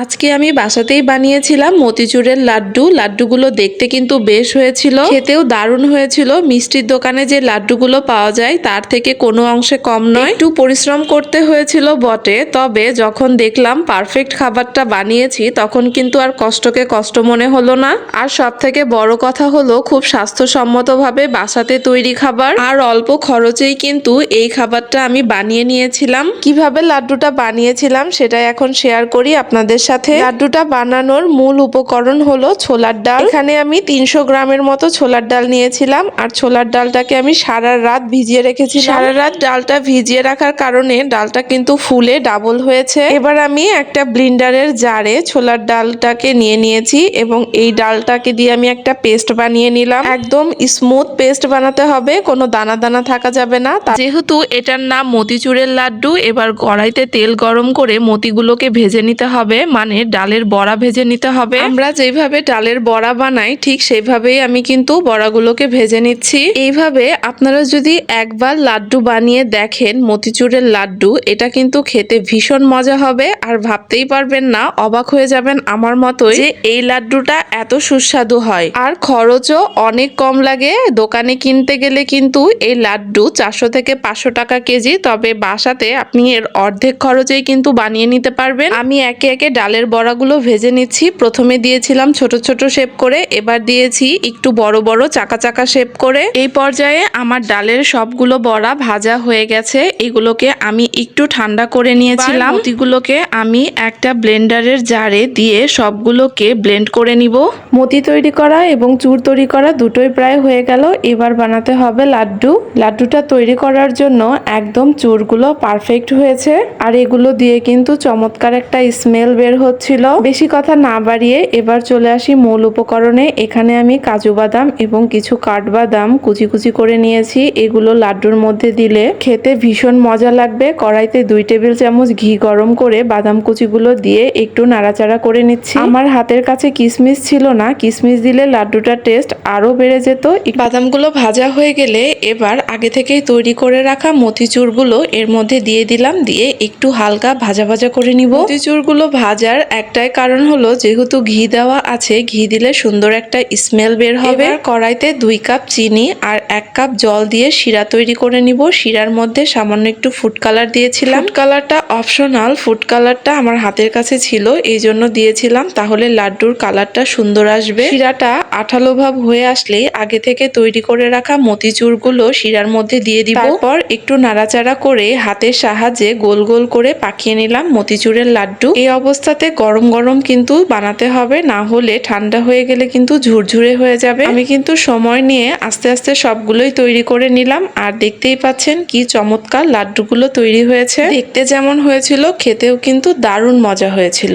আজকে আমি বাসাতেই বানিয়েছিলাম মতিচুরের লাড্ডু। লাড্ডুগুলো দেখতে কিন্তু বেশ হয়েছিল। খেতেও দারুণ হয়েছিল। মিষ্টির দোকানে যে লাড্ডুগুলো পাওয়া যায়, তার থেকে কোনো অংশে কম নয়। একটু পরিশ্রম করতে হয়েছিল বটে। তবে যখন দেখলাম পারফেক্ট খাবারটা বানিয়েছি, তখন কিন্তু আর কষ্টকে কষ্ট মনে হলো না। আর সব থেকে বড় কথা হলো, খুব স্বাস্থ্যসম্মতভাবে বাসাতে তৈরি খাবার। আর অল্প খরচেই কিন্তু এই খাবারটা আমি বানিয়ে নিয়েছিলাম। কীভাবে লাড্ডুটা বানিয়েছিলাম, সেটা এখন শেয়ার করি আপনাদের সাথে লাড্ডুটা বানানোর মূল উপকরণ হলো ছোলার ডাল। এখানে আমি তিনশো গ্রামের মতো ছোলার ডাল নিয়েছিলাম আর ছোলার ডালটাকে আমি সারা রাত ভিজিয়ে রেখেছি সারা রাত ডালটা ভিজিয়ে রাখার কারণে ডালটা কিন্তু ফুলে ডাবল হয়েছে। এবার আমি একটা ব্লিন্ডারের জারে ছোলার ডালটাকে নিয়ে নিয়েছি এবং এই ডালটাকে দিয়ে আমি একটা পেস্ট বানিয়ে নিলাম। একদম স্মুথ পেস্ট বানাতে হবে কোনো দানা দানা থাকা যাবে না। যেহেতু এটার নাম মতিচুরের লাড্ডু এবার কড়াইতে তেল গরম করে মতিগুলোকে ভেজে নিতে হবে। মানে ডালের বড়া ভেজে নিতে হবে। আমরা যেভাবে ডালের বড়া বানাই, ঠিক সেইভাবেই আমি কিন্তু বড়াগুলোকে ভেজে নিচ্ছি। এইভাবে আপনারা যদি একবার লাড্ডু বানিয়ে দেখেন, মতিচুরের লাড্ডু, এটা কিন্তু খেতে ভীষণ মজা হবে। আর ভাবতেই পারবেন না, অবাক হয়ে যাবেন আমার মতোই যে এই লাড্ডুটা এত সুস্বাদু হয়। আর খরচও অনেক কম লাগে। দোকানে কিনতে গেলে কিন্তু এই লাড্ডু চারশো থেকে পাঁচশো টাকা কেজি, তবে বাসাতে আপনি এর অর্ধেক খরচেই কিন্তু বানিয়ে নিতে পারবেন। আমি একে একে ডালের বড়াগুলো ভেজে নিচ্ছি। প্রথমে দিয়েছিলাম ছোট ছোট শেপ করে এবার দিয়েছি একটু বড় বড় চাকা চাকা শেপ করে। এই পর্যায়ে আমার ডালের সবগুলো বড়া ভাজা হয়ে গেছে। এগুলোকে আমি একটু ঠান্ডা করে নিয়েছিলাম। মতিগুলোকে আমি একটা ব্লেন্ডারের জারে দিয়ে সবগুলোকে ব্লেন্ড করে নিব। মতি তৈরি করা এবং চুর তৈরি করা দুটোই প্রায় হয়ে গেল। এবার বানাতে হবে লাড্ডু। লাড্ডুটা তৈরি করার জন্য একদম চুরগুলো পারফেক্ট হয়েছে। আর এগুলো দিয়ে কিন্তু চমৎকার একটা স্মেল বের হচ্ছিল। বেশি কথা না বাড়িয়ে এবার চলে আসি মূল উপকরণে। এখানে আমি কাজু বাদাম এবং কিছু কাঠবাদাম কুচি কুচি করে নিয়েছি। এগুলো লাড্ডুর মধ্যে দিলে খেতে ভীষণ মজা লাগবে। কড়াইতে দুই টেবিল চামচ ঘি গরম করে বাদাম কুচিগুলো দিয়ে একটু নাড়াচাড়া করে নিচ্ছি। আমার হাতের কাছে কিশমিশ ছিল না। কিশমিশ দিলে লাড্ডুটার টেস্ট আরও বেড়ে যেত। বাদামগুলো ভাজা হয়ে গেলে এবার আগে থেকেই তৈরি করে রাখা মতিচুরগুলো এর মধ্যে দিয়ে দিলাম, দিয়ে একটু হালকা ভাজা ভাজা করে নিব। মতিচুরগুলো ভাজার একটাই কারণ হলো যেহেতু ঘি দেওয়া আছে, ঘি দিলে সুন্দর একটা স্মেল বের হবে। কড়াইতে দুই কাপ চিনি আর এক কাপ জল দিয়ে শিরা তৈরি করে নিব। শিরার মধ্যে সামান্য একটু ফুড কালার দিয়েছিলাম। ফুড কালারটা অপশনাল ফুড কালারটা আমার হাতের কাছে ছিল, এই জন্য দিয়েছিলাম। তাহলে লাড্ডুর কালারটা সুন্দর আসবে। শিরাটা আঠালো ভাব হয়ে আসলেই আগে থেকে তৈরি করে রাখা মতিচুরগুলো শিরার মধ্যে দিয়ে দিব। তারপর একটু নাড়াচাড়া করে হাতের সাহায্যে গোল গোল করে পাকিয়ে নিলাম মতিচুরের লাড্ডু। এই অবস্থাতে গরম গরম কিন্তু বানাতে হবে, না হলে ঠান্ডা হয়ে গেলে কিন্তু ঝুরঝুরে হয়ে যাবে। আমি কিন্তু সময় নিয়ে আস্তে আস্তে সবগুলোই তৈরি করে নিলাম। আর দেখতেই পাচ্ছেন কি চমৎকার লাড্ডুগুলো তৈরি হয়েছে। দেখতে যেমন হয়েছিল, খেতেও কিন্তু দারুণ মজা হয়েছিল।